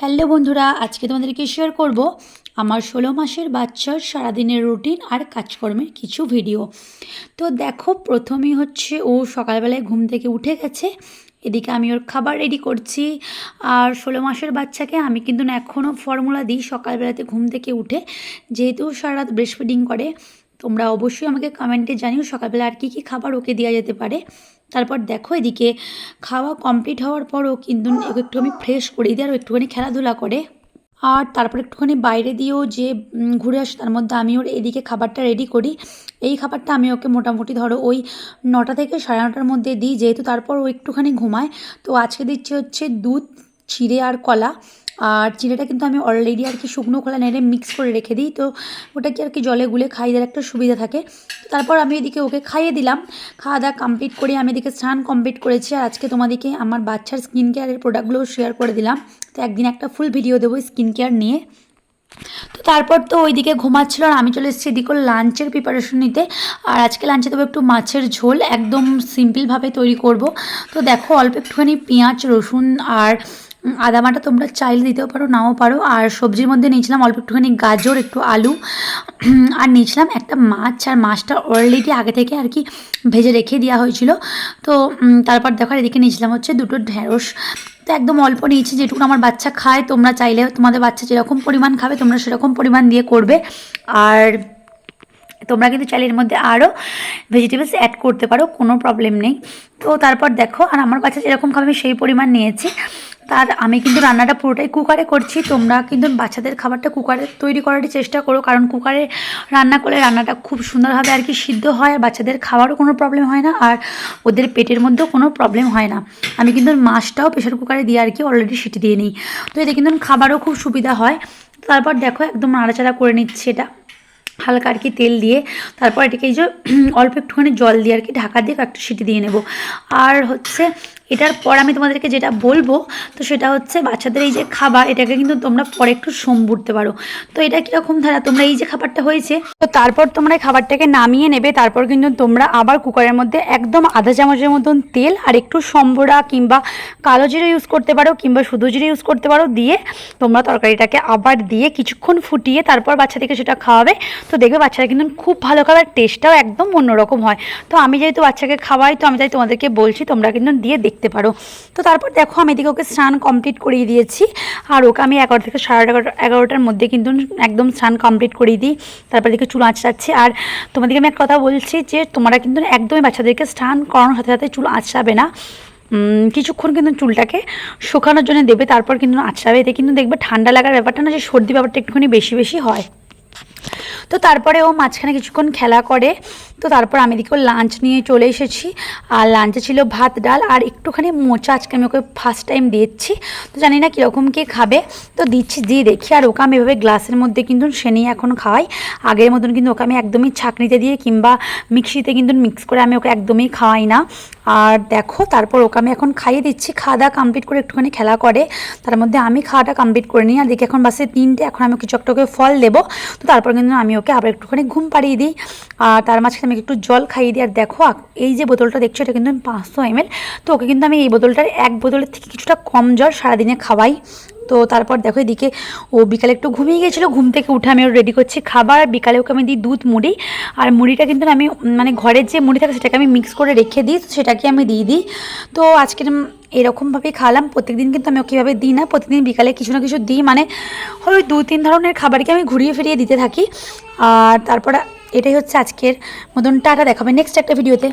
Hello বন্ধুরা, আজকে তোমাদেরকে শেয়ার করব আমার ষোলো মাসের বাচ্চার সারাদিনের রুটিন আর কাজকর্মের কিছু ভিডিও তো দেখো, প্রথমেই হচ্ছে ও সকালবেলায় ঘুম থেকে উঠে গেছে, এদিকে আমি ওর খাবার রেডি করছি। আর ষোলো মাসের বাচ্চাকে আমি কিন্তু এখনও ফর্মুলা দিই সকালবেলাতে ঘুম থেকে উঠে, যেহেতু সারা রাত ব্রেস্ট ফিডিং করে। তোমরা অবশ্যই আমাকে কমেন্টে জানিও সকালবেলা আর কী কী খাবার ওকে দেওয়া যেতে পারে। তারপর দেখো এদিকে খাওয়া কমপ্লিট হওয়ার পরও কিন্তু একটু আমি ফ্রেশ করে দিই আর একটুখানি খেলাধুলা করে। আর তারপর একটুখানি বাইরে দিয়েও যে ঘুরে আসে তার মধ্যে আমি ওর এদিকে খাবারটা রেডি করি। এই খাবারটা আমি ওকে মোটামুটি ধরো ওই নটা থেকে সাড়ে নটার মধ্যে দিই, যেহেতু তারপর ও একটুখানি ঘুমায়। তো আজকে দিচ্ছে হচ্ছে দুধ, চিড়ে আর কলা। আর চিড়েটা কিন্তু আমি অলরেডি আর কি শুকনো খোলা নেড়ে মিক্স করে রেখে দিই। তো ওটা কি আর কি জলে গুলে খাই দেওয়ার একটা সুবিধা থাকে। তারপর আমি এদিকে ওকে খাইয়ে দিলাম। খাওয়া দাওয়া কমপ্লিট করে আমি এদিকে স্নান কমপ্লিট করেছি। আর আজকে তোমাদেরকে আমার বাচ্চার স্কিন কেয়ারের প্রোডাক্টগুলো শেয়ার করে দিলাম। তো একদিন একটা ফুল ভিডিও দেবো স্কিন কেয়ার নিয়ে। তো তারপর তো ওইদিকে ঘুমাচ্ছিল আর আমি চলে এসেছি এদিকে লাঞ্চের প্রিপারেশন নিতে। আর আজকে লাঞ্চে দেবো একটু মাছের ঝোল। একদম সিম্পলভাবে তৈরি করব। তো দেখো অল্প একটুখানি পেঁয়াজ, রসুন আর উম, আদা বাটা তোমরা চাইলে দিতেও পারো নাও পারো। আর সবজির মধ্যে নিয়েছিলাম অল্প একটুখানি গাজর একটু আলু। আর নিয়েছিলাম একটা মাছ আর মাছটা অলরেডি আগে থেকে আর কি ভেজে রেখে দেওয়া হয়েছিল। তো তারপর দেখো এদিকে নিয়েছিলাম হচ্ছে দুটো ঢেঁড়স। তো একদম অল্প নিয়েছি যেটুকু আমার বাচ্চা খায় তোমরা চাইলে তোমাদের বাচ্চা যেরকম পরিমাণ খাবে তোমরা সেরকম পরিমাণ দিয়ে করবে। আর তোমরা কিন্তু চাইলে এর মধ্যে আরও ভেজিটেবলস অ্যাড করতে পারো কোনো প্রবলেম নেই। তো তারপর দেখো আর আমার বাচ্চা যেরকম খাবে আমি সেই পরিমাণ নিয়েছি। তার, আমি কিন্তু রান্নাটা পুরোটাই কুকারে করছি। তোমরা কিন্তু বাচ্চাদের খাবারটা কুকারে তৈরি করার চেষ্টা করো, কারণ কুকারে রান্না করলে রান্নাটা খুব সুন্দরভাবে আর কি সিদ্ধ হয়, আর বাচ্চাদের খাওয়ারও কোনো প্রবলেম হয় না, আর ওদের পেটের মধ্যেও কোনো প্রবলেম হয় না। আমি কিন্তু মাছটাও প্রেশার কুকারে দিয়ে আর কি অলরেডি সিটি দিয়ে নিই। তো এতে কিন্তু খাবারও খুব সুবিধা হয়। তারপর দেখো, একদম নাড়াচাড়া করে নিচ্ছি এটা। হালকা আর কি তেল দিয়ে। তারপর এটাকে এই যে, অল্প একটুখানি জল দিয়ে আর কি ঢাকা দিয়ে একটা সিটি দিয়ে নেব। আর হচ্ছে এটার পর আমি তোমাদেরকে যেটা বলব, তো সেটা হচ্ছে বাচ্চাদের এই যে খাবার, এটাকে কিন্তু তোমরা পরে একটু সোম বুড়তে পারো। তো এটা কীরকম ধারা? তোমরা এই যে খাবারটা হয়েছে, তো তারপর তোমরা খাবারটাকে নামিয়ে নেবে, তারপর কিন্তু তোমরা আবার কুকারের মধ্যে একদম আধা চামচের মতন তেল আর একটু সম্বরা কিংবা কালো জিরে ইউজ করতে পারো কিংবা শুধু জিরে ইউজ করতে পারো, দিয়ে তোমরা তরকারিটাকে আবার দিয়ে কিছুক্ষণ ফুটিয়ে তারপর বাচ্চাদেরকে সেটা খাওয়াবে। তো দেখবে বাচ্চারা কিন্তু খুব ভালো খাবার টেস্টটাও একদম অন্যরকম হয়। তো আমি যেহেতু বাচ্চাকে খাওয়াই, তো আমি তাই তোমাদেরকে বলছি, তোমরা কিন্তু দিয়ে দেখতে পারো। তো তারপর দেখো আমি এদিকে ওকে স্নান কমপ্লিট করিয়ে দিয়েছি। আর ওকে আমি এগারো থেকে সাড়ে এগারোটা এগারোটার মধ্যে কিন্তু একদম স্নান কমপ্লিট করিয়ে দিই। তারপর এদিকে চুল আঁচড়াচ্ছি। আর তোমাদেরকে আমি এক কথা বলছি যে, তোমরা কিন্তু একদমই বাচ্চাদেরকে স্নান করানোর সাথে সাথে চুল আঁচড়াবে না। কিছুক্ষণ কিন্তু চুলটাকে শুকানোর জন্য দেবে, তারপর কিন্তু আঁচড়াবে। এতে কিন্তু দেখবে ঠান্ডা লাগার ব্যাপারটা না, যে সর্দি ব্যাপারটা একটুখানি বেশি বেশি হয়। তো তারপরে ও মাঝখানে কিছুক্ষণ খেলা করে। তো তারপর আমি এদিকে লাঞ্চ নিয়ে চলে এসেছি। আর লাঞ্চে ছিল ভাত, ডাল আর একটুখানি মোচা। আজকে আমি ওকে ফার্স্ট টাইম দিচ্ছি। তো জানি না কীরকম কে খাবে। তো দিচ্ছি, দিয়ে দেখি। আর ওকে আমি এভাবে গ্লাসের মধ্যে কিন্তু সে নিয়ে এখন খাওয়াই। আগের মতন কিন্তু ওকে আমি একদমই ছাঁকনিতে দিয়ে কিংবা মিক্সিতে কিন্তু মিক্স করে আমি ওকে একদমই খাওয়াই না। আর দেখো, তারপর ওকে আমি এখন খাইয়ে দিচ্ছি। খাওয়া দাওয়া কমপ্লিট করে একটুখানি খেলা করে। তার মধ্যে আমি খাওয়াটা কমপ্লিট করে নিই। আর দেখি এখন বাসে তিনটে, এখন আমি কিছু একটা ওকে ফল দেবো। তো তারপর কিন্তু আমি ওকে আবার একটুখানি ঘুম পাড়িয়ে দিই। আর তার মাঝখানে আমি একটু জল খাইয়ে দিই আর দেখো এই যে বোতলটা দেখছ এটা কিন্তু আমি পাঁচশো এমএল তো ওকে কিন্তু আমি এই বোতলটার এক বোতলের থেকে কিছুটা কম জল সারাদিনে খাওয়াই। তো তারপর দেখো এদিকে ও বিকালে একটু ঘুমিয়ে গেছিল ঘুম থেকে উঠে আমি ওর রেডি করছি খাবার। বিকালে ওকে আমি দিই দুধ মুড়ি। আর মুড়িটা কিন্তু আমি মানে ঘরের যে মুড়ি থাকে সেটাকে আমি মিক্স করে রেখে দিই তো সেটাকে আমি দিয়ে দিই। তো আজকের উম, এরকমভাবেই খাওয়ালাম প্রত্যেকদিন কিন্তু আমি ওকেভাবে দিই না। প্রতিদিন বিকালে কিছু না কিছু দিই। মানে ওই দু তিন ধরনের খাবারকে আমি ঘুরিয়ে ফিরিয়ে দিতে থাকি। আর তারপর এটাই হচ্ছে আজকের মতন টাটা দেখাবে নেক্সট একটা ভিডিওতে